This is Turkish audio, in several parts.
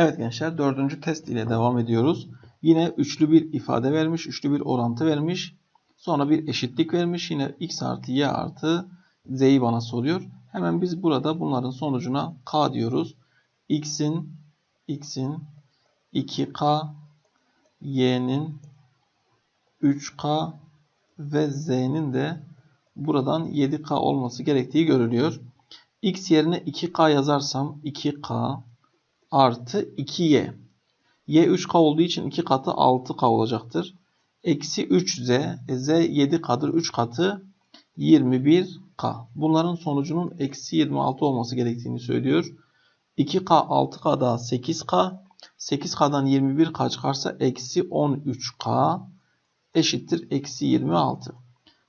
Evet gençler dördüncü test ile devam ediyoruz. Yine üçlü bir ifade vermiş, üçlü bir orantı vermiş. Sonra bir eşitlik vermiş. Yine x artı y artı z'yi bana soruyor. Hemen biz burada bunların sonucuna k diyoruz. x'in x'in 2k y'nin 3k ve z'nin de buradan 7k olması gerektiği görülüyor. x yerine 2k yazarsam 2k artı 2y. y 3k olduğu için 2 katı 6k olacaktır. Eksi 3z, e, z 7k'dır 3 katı 21k. Bunların sonucunun eksi 26 olması gerektiğini söylüyor. 2k 6k daha 8k. 8k'dan 21k çıkarsa eksi 13k eşittir eksi 26.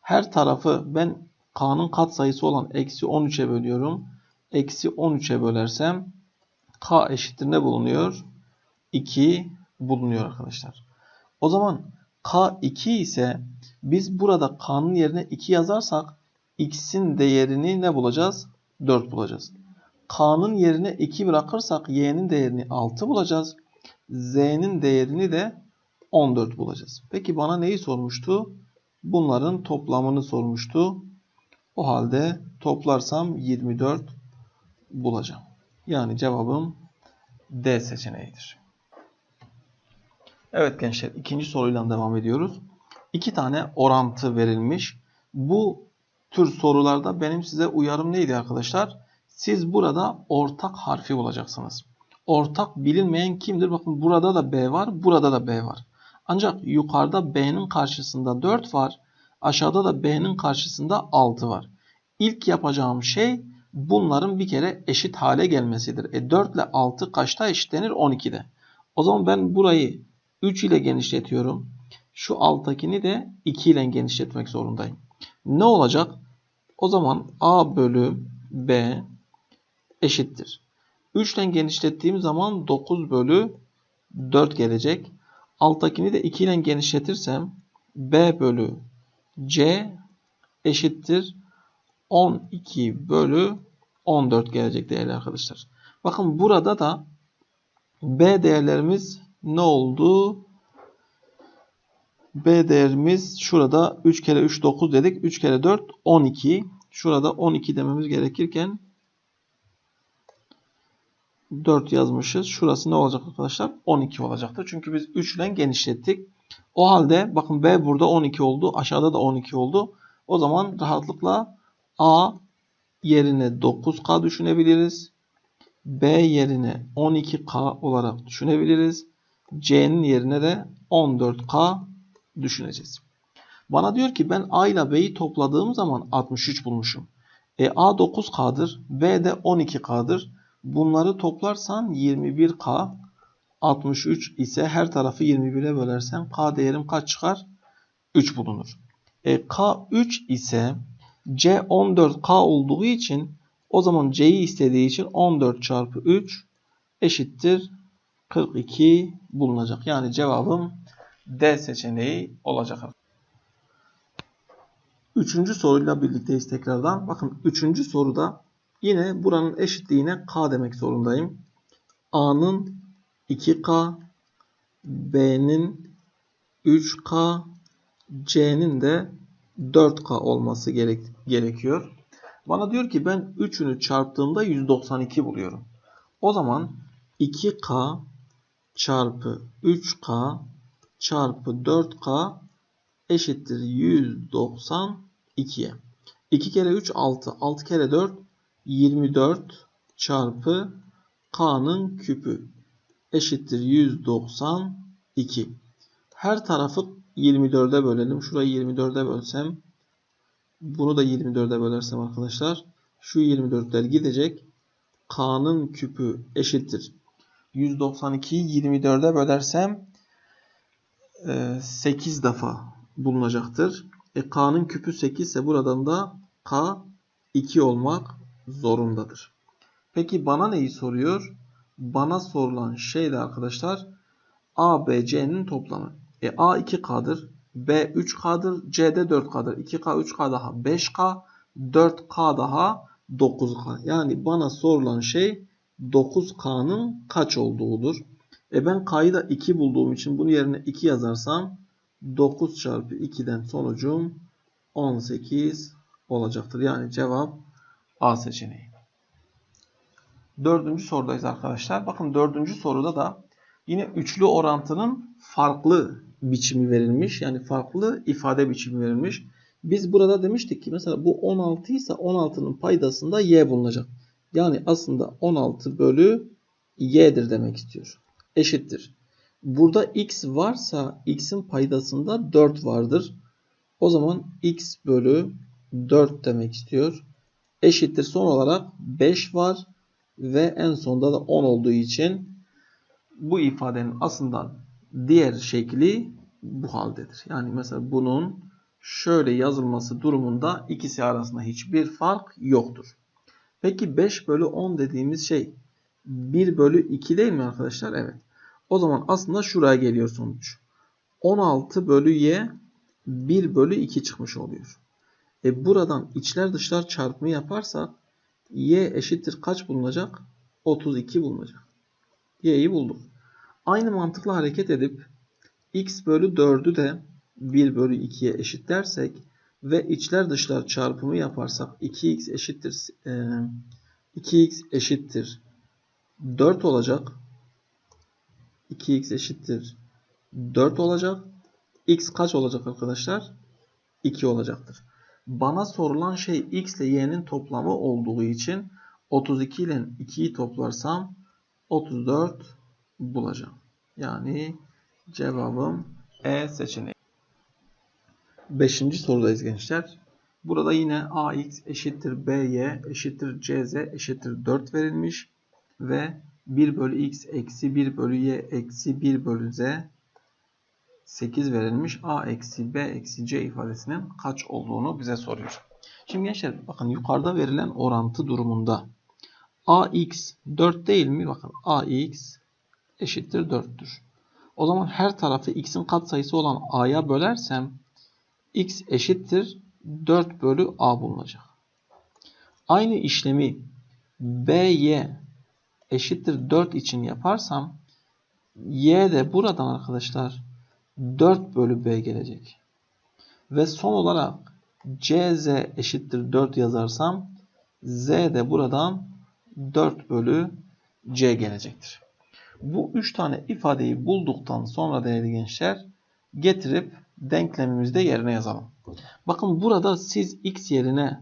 Her tarafı ben k'nın katsayısı olan eksi 13'e bölüyorum. Eksi 13'e bölersem k eşittir ne bulunuyor? 2 bulunuyor arkadaşlar. O zaman k 2 ise biz burada k'nın yerine 2 yazarsak x'in değerini ne bulacağız? 4 bulacağız. k'nın yerine 2 bırakırsak y'nin değerini 6 bulacağız. z'nin değerini de 14 bulacağız. Peki bana neyi sormuştu? Bunların toplamını sormuştu. O halde toplarsam 24 bulacağım. Yani cevabım D seçeneğidir. Evet gençler ikinci soruyla devam ediyoruz. İki tane orantı verilmiş. Bu tür sorularda benim size uyarım neydi arkadaşlar? Siz burada ortak harfi bulacaksınız. Ortak bilinmeyen kimdir? Bakın burada da B var, burada da B var. Ancak yukarıda B'nin karşısında 4 var. Aşağıda da B'nin karşısında 6 var. İlk yapacağım şey bunların bir kere eşit hale gelmesidir. E 4 ile 6 kaçta eşitlenir? 12'de. O zaman ben burayı 3 ile genişletiyorum. Şu alttakini de 2 ile genişletmek zorundayım. Ne olacak? O zaman A bölü B eşittir. 3 ile genişlettiğim zaman 9 bölü 4 gelecek. Alttakini de 2 ile genişletirsem B bölü C eşittir 12 bölü 14 gelecek değerli arkadaşlar. Bakın burada da B değerlerimiz ne oldu? B değerimiz şurada 3 kere 3 9 dedik. 3 kere 4 12. Şurada 12 dememiz gerekirken 4 yazmışız. Şurası ne olacak arkadaşlar? 12 olacaktır. Çünkü biz 3 ile genişlettik. O halde bakın B burada 12 oldu. Aşağıda da 12 oldu. O zaman rahatlıkla A yerine 9K düşünebiliriz. B yerine 12K olarak düşünebiliriz. C'nin yerine de 14K düşüneceğiz. Bana diyor ki ben A ile B'yi topladığım zaman 63 bulmuşum. E A 9K'dır. B de 12K'dır. Bunları toplarsan 21K 63 ise her tarafı 21'e bölersen K değerim kaç çıkar? 3 bulunur. E, K 3 ise C 14K olduğu için o zaman C'yi istediği için 14 çarpı 3 eşittir 42 bulunacak. Yani cevabım D seçeneği olacak. Üçüncü soruyla birlikteyiz tekrardan. Bakın üçüncü soruda yine buranın eşitliğine K demek zorundayım. A'nın 2K, B'nin 3K, C'nin de 4K olması gerek gerekiyor. Bana diyor ki ben 3'ünü çarptığımda 192 buluyorum. O zaman 2K çarpı 3K çarpı 4K eşittir 192'ye. 2 kere 3 6. 6 kere 4 24 çarpı K'nın küpü eşittir 192. Her tarafı 24'e bölelim. Şurayı 24'e bölsem bunu da 24'e bölersem arkadaşlar şu 24'ler gidecek. K'nın küpü eşittir. 192'yi 24'e bölersem 8 e, defa bulunacaktır. E, K'nın küpü 8 ise buradan da K 2 olmak zorundadır. Peki bana neyi soruyor? Bana sorulan şey de arkadaşlar A, B, C'nin toplamı. E, A 2K'dır. B 3K'dır. C de 4K'dır. 2K, 3K daha 5K. 4K daha 9K. Yani bana sorulan şey 9K'nın kaç olduğudur. E ben K'yı da 2 bulduğum için bunun yerine 2 yazarsam 9 çarpı 2'den sonucum 18 olacaktır. Yani cevap A seçeneği. Dördüncü sorudayız arkadaşlar. Bakın dördüncü soruda da yine üçlü orantının farklı biçimi verilmiş. Yani farklı ifade biçimi verilmiş. Biz burada demiştik ki mesela bu 16 ise 16'nın paydasında y bulunacak. Yani aslında 16 bölü y'dir demek istiyor. Eşittir. Burada x varsa x'in paydasında 4 vardır. O zaman x bölü 4 demek istiyor. Eşittir. Son olarak 5 var. Ve en sonda da 10 olduğu için bu ifadenin aslında diğer şekli bu haldedir. Yani mesela bunun şöyle yazılması durumunda ikisi arasında hiçbir fark yoktur. Peki 5 bölü 10 dediğimiz şey 1 bölü 2 değil mi arkadaşlar? Evet. O zaman aslında şuraya geliyor sonuç. 16 bölü y 1 bölü 2 çıkmış oluyor. E buradan içler dışlar çarpımı yaparsak y eşittir kaç bulunacak? 32 bulunacak. y'yi bulduk. Aynı mantıkla hareket edip x bölü 4'ü de 1 bölü 2'ye eşitlersek ve içler dışlar çarpımı yaparsak 2x eşittir e, 2x eşittir 4 olacak. 2x eşittir 4 olacak. x kaç olacak arkadaşlar? 2 olacaktır. Bana sorulan şey x ile y'nin toplamı olduğu için 32 ile 2'yi toplarsam 34 bulacağım. Yani cevabım E seçeneği. Beşinci sorudayız gençler. Burada yine ax eşittir by eşittir cz eşittir 4 verilmiş ve 1 bölü x eksi 1 bölü y eksi 1 bölü z 8 verilmiş. a eksi b eksi c ifadesinin kaç olduğunu bize soruyor. Şimdi gençler bakın yukarıda verilen orantı durumunda ax 4 değil mi? Bakın ax eşittir 4'tür. O zaman her tarafı x'in katsayısı olan a'ya bölersem x eşittir 4 bölü a bulunacak. Aynı işlemi by eşittir 4 için yaparsam y de buradan arkadaşlar 4 bölü b gelecek. Ve son olarak cz eşittir 4 yazarsam z de buradan 4 bölü c gelecektir. Bu 3 tane ifadeyi bulduktan sonra değerli gençler getirip denklemimizde yerine yazalım. Bakın burada siz x yerine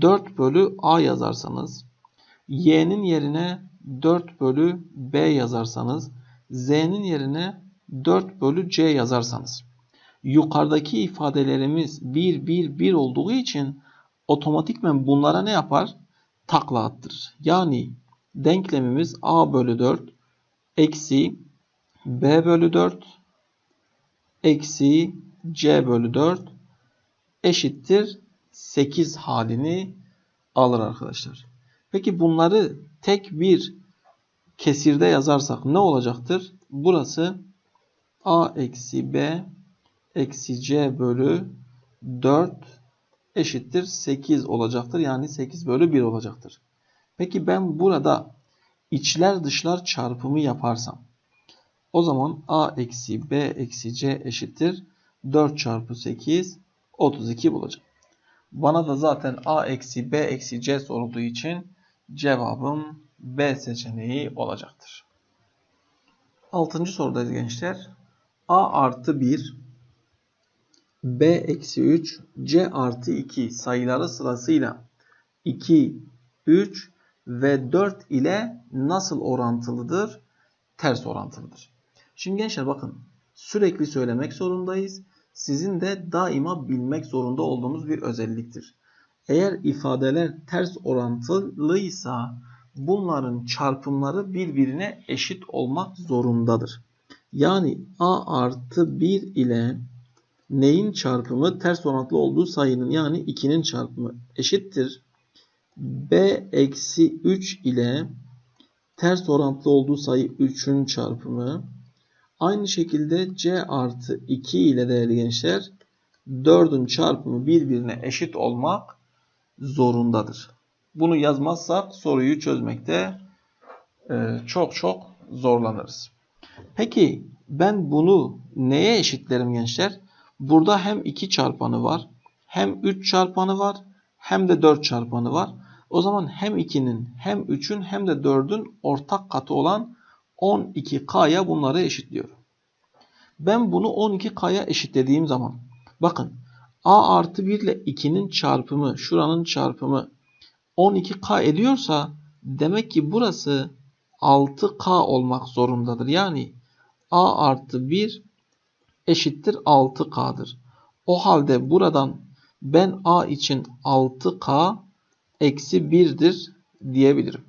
4 bölü a yazarsanız y'nin yerine 4 bölü b yazarsanız z'nin yerine 4 bölü c yazarsanız yukarıdaki ifadelerimiz 1 1 1 olduğu için otomatikmen bunlara ne yapar? Takla attırır. Yani denklemimiz a bölü 4 eksi b bölü 4 eksi c bölü 4 eşittir 8 halini alır arkadaşlar. Peki bunları tek bir kesirde yazarsak ne olacaktır? Burası a eksi b eksi c bölü 4 eşittir 8 olacaktır. Yani 8 bölü 1 olacaktır. Peki ben burada içler dışlar çarpımı yaparsam o zaman a eksi b eksi c eşittir 4 çarpı 8 32 bulacağım. Bana da zaten a eksi b eksi c sorulduğu için cevabım B seçeneği olacaktır. Altıncı sorudayız gençler. A artı 1, B eksi 3, C artı 2 sayıları sırasıyla 2, 3 ve 4 ile nasıl orantılıdır? Ters orantılıdır. Şimdi gençler bakın sürekli söylemek zorundayız. Sizin de daima bilmek zorunda olduğunuz bir özelliktir. Eğer ifadeler ters orantılıysa bunların çarpımları birbirine eşit olmak zorundadır. Yani a artı 1 ile neyin çarpımı ters orantılı olduğu sayının yani 2'nin çarpımı eşittir. B eksi 3 ile ters orantılı olduğu sayı 3'ün çarpımı. Aynı şekilde c artı 2 ile değerli gençler 4'ün çarpımı birbirine eşit olmak zorundadır. Bunu yazmazsak soruyu çözmekte e, çok çok zorlanırız. Peki ben bunu neye eşitlerim gençler? Burada hem 2 çarpanı var, hem 3 çarpanı var, hem de 4 çarpanı var. O zaman hem 2'nin hem 3'ün hem de 4'ün ortak katı olan 12K'ya bunları eşitliyorum. Ben bunu 12K'ya eşitlediğim zaman bakın A artı 1 ile 2'nin çarpımı şuranın çarpımı 12K ediyorsa demek ki burası 6K olmak zorundadır. Yani A artı 1 eşittir 6K'dır. O halde buradan ben A için 6K eksi 1'dir diyebilirim.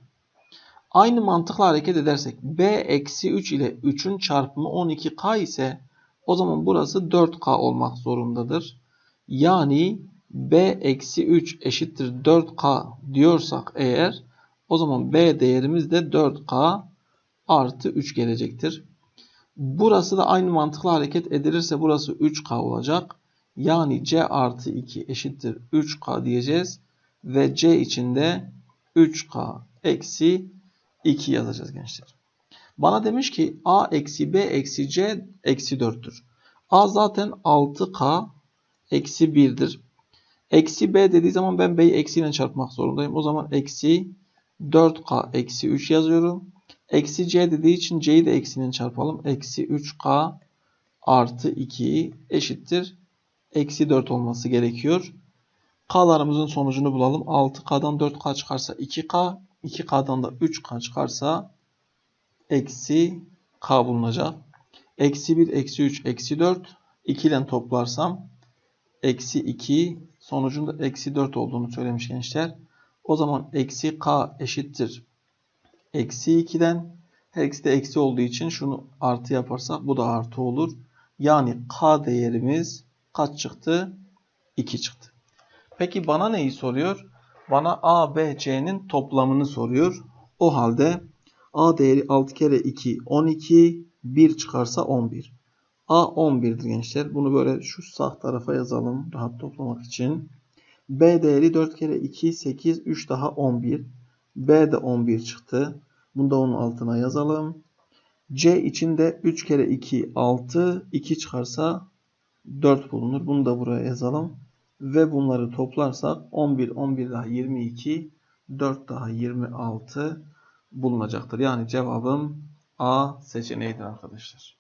Aynı mantıkla hareket edersek B eksi 3 ile 3'ün çarpımı 12K ise o zaman burası 4K olmak zorundadır. Yani B eksi 3 eşittir 4K diyorsak eğer o zaman B değerimiz de 4K artı 3 gelecektir. Burası da aynı mantıkla hareket edilirse burası 3K olacak. Yani C artı 2 eşittir 3K diyeceğiz. Ve C içinde 3K eksi 2 yazacağız gençler. Bana demiş ki A eksi B eksi C eksi 4'tür. A zaten 6K eksi 1'dir. Eksi B dediği zaman ben B'yi eksiyle çarpmak zorundayım. O zaman eksi 4K eksi 3 yazıyorum. Eksi C dediği için C'yi de eksiyle çarpalım. Eksi 3K artı 2 eşittir. Eksi 4 olması gerekiyor. K'larımızın sonucunu bulalım. 6K'dan 4K çıkarsa 2K. 2K'dan da 3K çıkarsa eksi K bulunacak. Eksi 1, eksi 3, eksi 4. 2 ile toplarsam eksi 2 sonucunda eksi 4 olduğunu söylemiş gençler. O zaman eksi K eşittir. Eksi 2'den her ikisi de eksi olduğu için şunu artı yaparsak bu da artı olur. Yani K değerimiz kaç çıktı? 2 çıktı. Peki bana neyi soruyor? Bana A, B, C'nin toplamını soruyor. O halde A değeri 6 kere 2 12 1 çıkarsa 11. A 11'dir gençler. Bunu böyle şu sağ tarafa yazalım rahat toplamak için. B değeri 4 kere 2 8 3 daha 11. B de 11 çıktı. Bunu da onun altına yazalım. C içinde 3 kere 2 6 2 çıkarsa 4 bulunur. Bunu da buraya yazalım. Ve bunları toplarsak 11 11 daha 22 4 daha 26 bulunacaktır. Yani cevabım A seçeneğidir arkadaşlar.